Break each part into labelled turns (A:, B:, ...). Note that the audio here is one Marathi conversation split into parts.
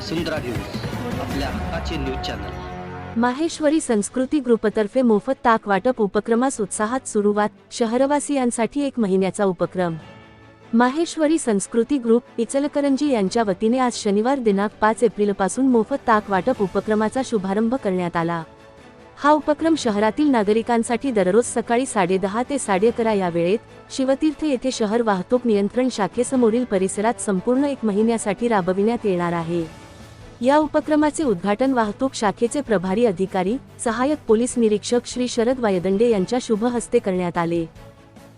A: वसुंधरा न्यूज आपल्या हक्काचे न्यूज चॅनल.
B: माहेश्वरी संस्कृती ग्रुपतर्फे मोफत ताक वाटप उपक्रमास उत्साहात सुरुवात शहरवासियांसाठी एक महिन्याचा उपक्रम. माहेश्वरी संस्कृती ग्रुप इचलकरंजी यांच्या वतीने आज शनिवार दिनांक पाच एप्रिलपासून मोफत ताक वाटप उपक्रमाचा शुभारंभ करण्यात आला. हा उपक्रम शहरातील नागरिकांसाठी दररोज सकाळी साडेदहा ते साडेअकरा या वेळेत शिवतीर्थ येथे शहर वाहतूक नियंत्रण शाखेसमोरील परिसरात संपूर्ण एक महिन्यासाठी राबविण्यात येणार आहे. या उपक्रमाचे उद्घाटन वाहतूक शाखेचे प्रभारी अधिकारी सहाय्यक पोलीस निरीक्षक श्री शरद वायदंडे यांच्या शुभ हस्ते करण्यात आले.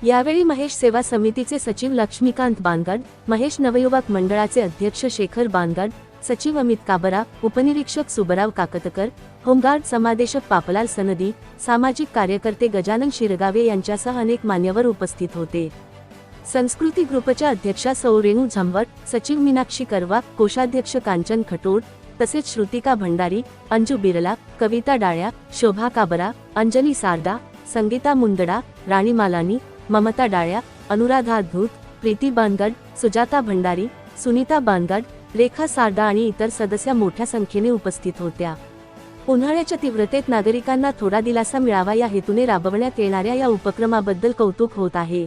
B: यावेळी महेश सेवा समितीचे सचिव लक्ष्मीकांत बानगड महेश नवयुवक मंडळाचे अध्यक्ष शेखर बानगड सचिव अमित काबरा उपनिरीक्षक सुबराव काकतकर होमगार्ड समादेशक पापलाल सनदी सामाजिक कार्यकर्ते गजानन शिरगावे यांच्यासह अनेक मान्यवर उपस्थित होते. संस्कृती ग्रुपच्या अध्यक्षा सौ रेणू झंवट सचिव मीनाक्षी करवा कोषाध्यक्ष कांचन खटोड तसेच श्रुतिका भंडारी अंजू बिरला कविता डाळ्या शोभा काबरा अंजली सारडा संगीता मुंदडा राणी मालानी ममता डाळ्या अनुराधा धूत प्रीती बानगड सुजाता भंडारी सुनीता बानगड रेखा सारडा आणि इतर सदस्या मोठ्या संख्येने उपस्थित होत्या. उन्हाळ्याच्या तीव्रतेत नागरिकांना थोडा दिलासा मिळावा या हेतूने राबवण्यात येणाऱ्या या उपक्रमाबद्दल कौतुक होत आहे.